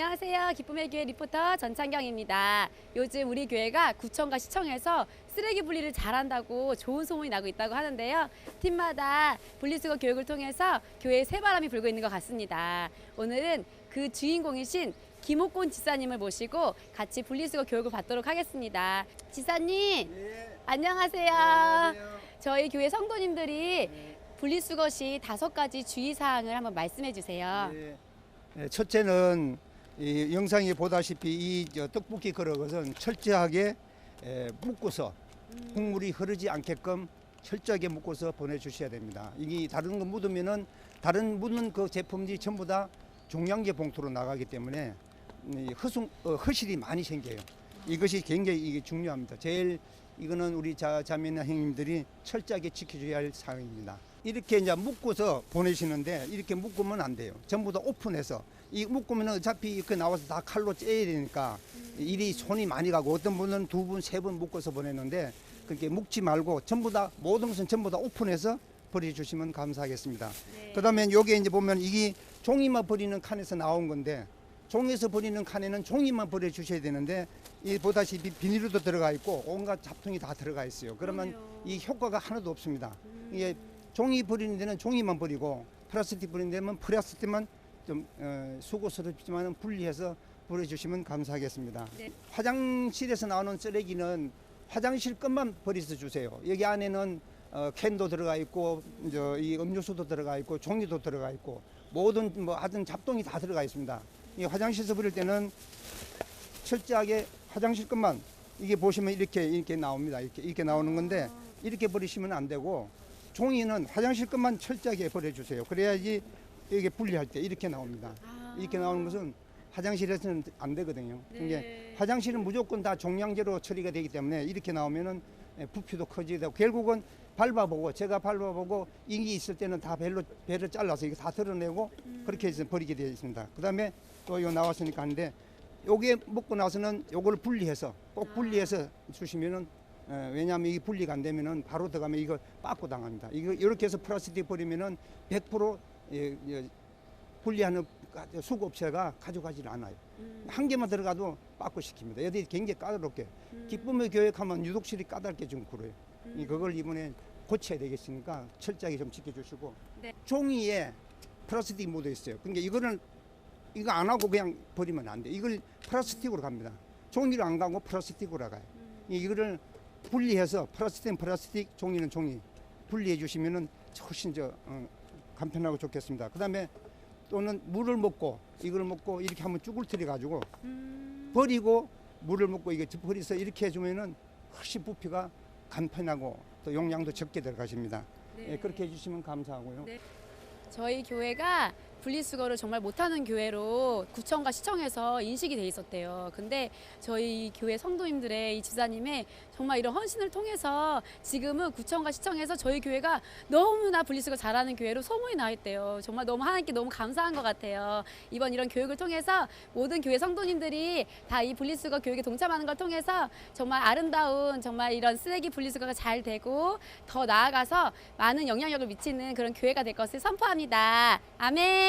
안녕하세요. 기쁨의 교회 리포터 전창경입니다. 요즘 우리 교회가 구청과 시청에서 쓰레기 분리를 잘한다고 좋은 소문이 나고 있다고 하는데요. 팀마다 분리수거 교육을 통해서 교회에 새바람이 불고 있는 것 같습니다. 오늘은 그 주인공이신 김옥곤 지사님을 모시고 같이 분리수거 교육을 받도록 하겠습니다. 지사님, 예. 안녕하세요. 저희 교회 성도님들이 분리수거 시 다섯 가지 주의사항을 한번 말씀해 주세요. 예. 예, 첫째는 이 영상에 보다시피 이저 떡볶이 그릇은 철저하게 에, 묶어서 국물이 흐르지 않게끔 철저하게 묶어서 보내주셔야 됩니다. 이게 다른 거 묻으면은 다른 묻는 그 제품들이 전부 다 종량제 봉투로 나가기 때문에 이 허숭 어, 허실이 많이 생겨요. 이것이 굉장히 이게 중요합니다. 제일 이거는 우리 자, 자매나 형님들이 철저하게 지켜줘야 할 사항입니다. 이렇게 이제 묶어서 보내시는데 이렇게 묶으면 안 돼요. 전부 다 오픈해서 이 묶으면 어차피 그 나와서 다 칼로 째야 되니까 일이 손이 많이 가고 어떤 분은 두 분, 세 분 묶어서 보내는데 그렇게 묶지 말고 전부 다 모든 것은 전부 다 오픈해서 버려주시면 감사하겠습니다. 네. 그 다음에 여기 이제 보면 이게 종이만 버리는 칸에서 나온 건데 종이에서 버리는 칸에는 종이만 버려 주셔야 되는데 이 보다시피 비닐도 들어가 있고 온갖 잡통이 다 들어가 있어요. 그러면 그러네요. 이 효과가 하나도 없습니다. 음. 이게 종이 버리는 데는 종이만 버리고 플라스틱 버리는 데는 플라스틱만 좀 어, 수고스럽지만 분리해서 버려주시면 감사하겠습니다. 네. 화장실에서 나오는 쓰레기는 화장실 것만 버려서 주세요. 여기 안에는 어, 캔도 들어가 있고 이제 이 음료수도 들어가 있고 종이도 들어가 있고 모든 뭐 하여튼 잡동이 다 들어가 있습니다. 이 화장실에서 버릴 때는 철저하게 화장실 것만 이게 보시면 이렇게 이렇게 나옵니다. 이렇게 이렇게 나오는 건데 이렇게 버리시면 안 되고 종이는 화장실 것만 철저하게 버려주세요. 그래야지 이게 분리할 때 이렇게 나옵니다. 아. 이렇게 나오는 것은 화장실에서는 안 되거든요. 네. 이게 화장실은 무조건 다 종량제로 처리가 되기 때문에 이렇게 나오면은 예, 부피도 커지게 되고 결국은 밟아보고 제가 밟아보고 인기 있을 때는 다 배로 배를 잘라서 이거 다 드러내고 그렇게 해서 버리게 되어 있습니다. 그다음에 또 이거 나왔으니까 하는데 요게 먹고 나서는 요걸 분리해서 꼭 분리해서 주시면은 예, 왜냐하면 이게 분리가 안 되면은 바로 들어가면 이거 빠꾸 당합니다. 이거 이렇게 해서 플라스틱 버리면은 100% 예, 예, 분리하는 수거업체가 가져가질 않아요. 음. 한 개만 들어가도 빠꾸 시킵니다. 여기 굉장히 까다롭게 음. 기쁨의 교육하면 유독실이 까다롭게 좀 굴어요. 이 그걸 이번에 고쳐야 되겠으니까 철저하게 좀 지켜주시고 네. 종이에 플라스틱 묻어 있어요. 그러니까 이거는 이거 안 하고 그냥 버리면 안 돼. 이걸 플라스틱으로 갑니다. 종이로 안 가고 플라스틱으로 가요. 이거를 분리해서 플라스틱은 플라스틱, 종이는 종이 분리해 주시면은 훨씬 저 어, 간편하고 좋겠습니다. 그다음에 또는 물을 먹고 이걸 먹고 이렇게 한번 쭈글트려 가지고 음. 버리고 물을 먹고 이게 버려서 이렇게 해주면은 훨씬 부피가 간편하고 또 용량도 적게 들어가십니다. 네. 예, 그렇게 해주시면 감사하고요. 네. 저희 교회가 분리수거를 정말 못하는 교회로 구청과 시청에서 인식이 돼 있었대요. 근데 저희 교회 성도님들의 이 지사님의 정말 이런 헌신을 통해서 지금은 구청과 시청에서 저희 교회가 너무나 분리수거 잘하는 교회로 소문이 나 있대요. 정말 너무 하나님께 너무 감사한 것 같아요. 이번 이런 교육을 통해서 모든 교회 성도님들이 다 이 분리수거 교육에 동참하는 걸 통해서 정말 아름다운 정말 이런 쓰레기 분리수거가 잘 되고 더 나아가서 많은 영향력을 미치는 그런 교회가 될 것을 선포합니다. 아멘.